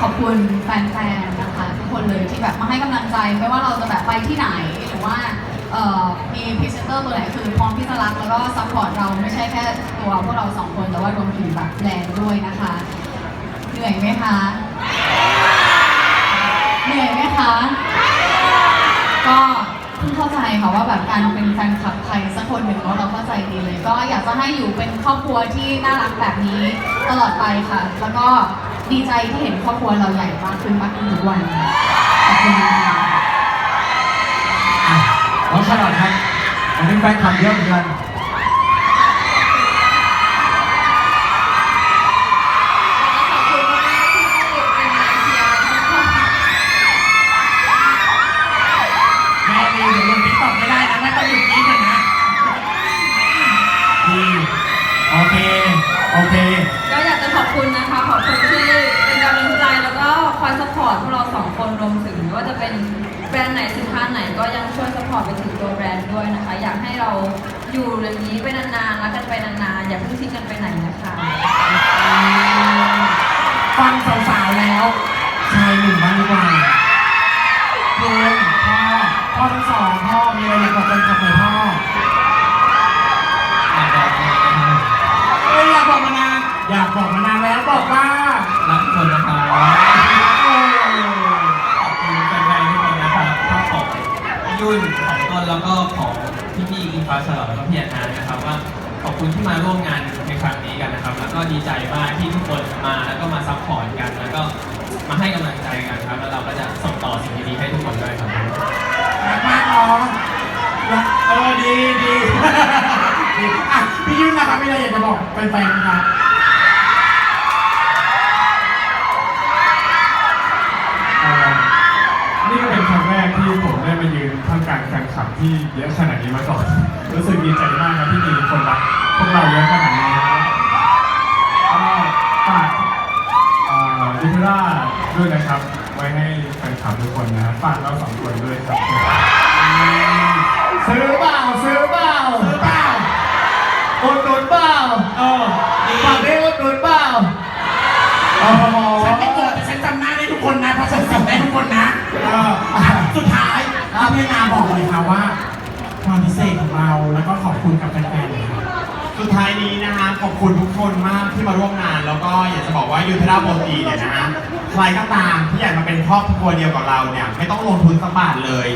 ขอบคุณแฟนๆนะคะทุกคนเลยที่แบบมาให้กำลังใจไม่ว่าเราจะแบบไปที่ไหนหรือว่ามีพรีเซนเตอร์ตัวไหนคือพร้อมที่จะรักแล้วก็ซัพพอร์ตเราไม่ใช่แค่ตัวพวกเราสองคนแต่ว่ารวมถึงแบบแบรนด์ด้วยนะคะ เหนื่อยไหมคะ เหนื่อยไหมคะ ก็เพิ่งเข้าใจค่ะว่าแบบการเป็นแฟนคลับใครสักคนหนึ่งเราเข้าใจดีเลย ก็อยากจะให้อยู่เป็นครอบครัวที่น่ารักแบบนี้ตลอดไปค่ะ แล้วก็ ดีใจที่เห็นครอบครัวเราใหญ่มากขึ้นมากขึ้นทุกวันขอบคุณค่ะอะน้องชาลอตครับวันนี้แฟนคลับเยอะเหมือนกันขอบคุณมากที่เป็นมาเชียร์ทุกคนแม่ดีเดี๋ยวลงติ๊กต็อกไม่ได้นะแม่ต้องหยุดนี้กันนะดีโอเค โอเค คุณนะคะ ขอบคุณที่เป็นกำลังใจแล้วก็คอยสปอร์ตพวกเราสองคนรวมถึงไม่ว่าจะเป็นแบรนด์ไหนสินค้าไหนก็ยังช่วยสปอร์ตไปถึงตัวแบรนด์ด้วยนะคะ อยากให้เราอยู่อย่างนี้ไปนานๆรักกันไปนานๆอย่าเพิ่งทิ้งกันไปไหนนะคะฟังสาวๆแล้วชายหนุ่มบ้างดีกว่าคุณพ่อพ่อทั้งสองพ่อมีอะไรอยากบอกแฟนคลับไหมพ่ออยากบอกมานานอยากบอก แล้วก็ของพี่พี่อินฟ้าฉลอดแล้วก็พี่อนนานะครับว่าขอบคุณที่มาร่วมงานในครั้งนี้กันนะครับ แล้วก็ดีใจมากที่ทุกคนมาแล้วก็มาซัพพอร์ตกัน แล้วก็มาให้กำลังใจกันครับ แล้วเราก็จะส่งต่อสิ่งดีๆให้ทุกคนด้วยครับมากเนาะรักเออดีดีพี่ยุ่นนะครับมีอะไรอยากจะบอกแฟนๆนะครับ ลางแฟนคลับที่เยอะขนาดนี้มาก่อน รู้สึกดีใจมากครับที่มีคนรักพวกเราเยอะขนาดนี้ก็ฝากดิทราด้วยนะครับ ไว้ให้แฟนคลับทุกคนนะฝากเราสองคนด้วยครับซื้อเปล่าซื้อเปล่าซื้อเปล่าอุดหนุนเปล่าเออฝากได้อุดหนุนเปล่าโอ้โหฉันไม่โกรธแต่ฉันจำหน้าได้ทุกคนนะเพราะฉันส่งได้ทุกคนนะเอออะสุดท้าย พี่นาบอกเลยค่ะว่า ความพิเศษของเราแล้วก็ขอบคุณกับแฟนๆเลยครับ สุดท้ายนี้นะฮะขอบคุณทุกคนมากที่มาร่วมงาน แล้วก็อยากจะบอกว่ายูเทราโบตีเนี่ยนะฮะใครก็ตามที่อยากมาเป็นครอบครัวเดียวกับเราเนี่ยไม่ต้องลงทุนสักบาทเลย